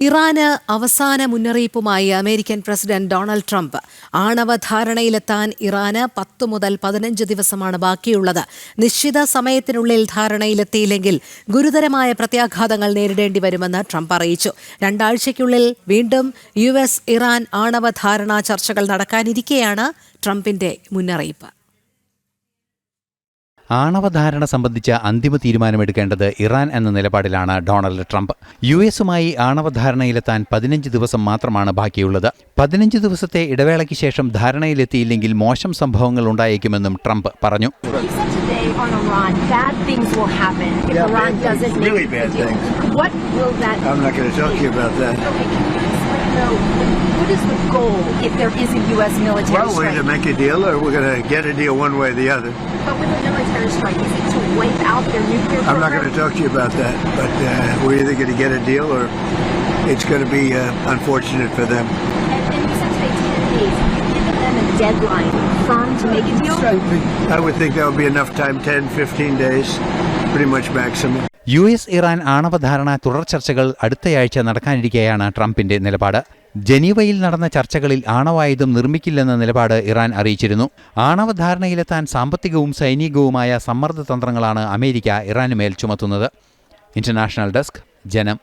ഇറാന് അവസാന മുന്നറിയിപ്പുമായി American president Donald Trump ആണവ ധാരണയിലെത്താൻ ഇറാന് പത്ത് മുതൽ പതിനഞ്ച് ദിവസമാണ് ബാക്കിയുള്ളത്. നിശ്ചിത സമയത്തിനുള്ളിൽ ധാരണയിലെത്തിയില്ലെങ്കിൽ ഗുരുതരമായ പ്രത്യാഘാതങ്ങൾ നേരിടേണ്ടി വരുമെന്ന് ട്രംപ് അറിയിച്ചു. രണ്ടാഴ്ചയ്ക്കുള്ളിൽ വീണ്ടും യു ഇറാൻ ആണവ ധാരണാ ചർച്ചകൾ നടക്കാനിരിക്കെയാണ് ട്രംപിന്റെ മുന്നറിയിപ്പ്. ആണവധാരണ സംബന്ധിച്ച അന്തിമ തീരുമാനമെടുക്കേണ്ടത് ഇറാൻ എന്ന നിലപാടിലാണ് ഡൊണാൾഡ് ട്രംപ്. യു എസുമായി ആണവധാരണയിലെത്താൻ പതിനഞ്ച് ദിവസം മാത്രമാണ് ബാക്കിയുള്ളത്. പതിനഞ്ച് ദിവസത്തെ ഇടവേളയ്ക്ക് ശേഷം ധാരണയിലെത്തിയില്ലെങ്കിൽ മോശം സംഭവങ്ങൾ ഉണ്ടായേക്കുമെന്നും ട്രംപ് പറഞ്ഞു. What is the goal if there is a U.S. military Well, strike? Well, we're going to make a deal or we're going to get a deal one way or the other. But with a military strike, is it to wipe out their nuclear I'm not going to talk to you about that, but uh, we're either going to get a deal or it's going to be uh, unfortunate for them. And, and you said today 10 days. Have given them a deadline firm to make a deal? I would think that would be enough time 10, 15 days, pretty much maximum. U S Iran ആണവധാരണ തുടർ ചർച്ചകൾ അടുത്തയാഴ്ച നടക്കാനിരിക്കെയാണ് ട്രംപിന്റെ നിലപാട് ജനീവയിൽ നടന്ന ചർച്ചകളിൽ ആണവായുധം നിർമ്മിക്കില്ലെന്ന നിലപാട് ഇറാൻ അറിയിച്ചിരുന്നു. ആണവധാരണയിലെത്താൻ സാമ്പത്തികവും സൈനികവുമായ സമ്മർദ്ദ തന്ത്രങ്ങളാണ് അമേരിക്ക ഇറാനുമേൽ ചുമത്തുന്നത്. International desk Janam.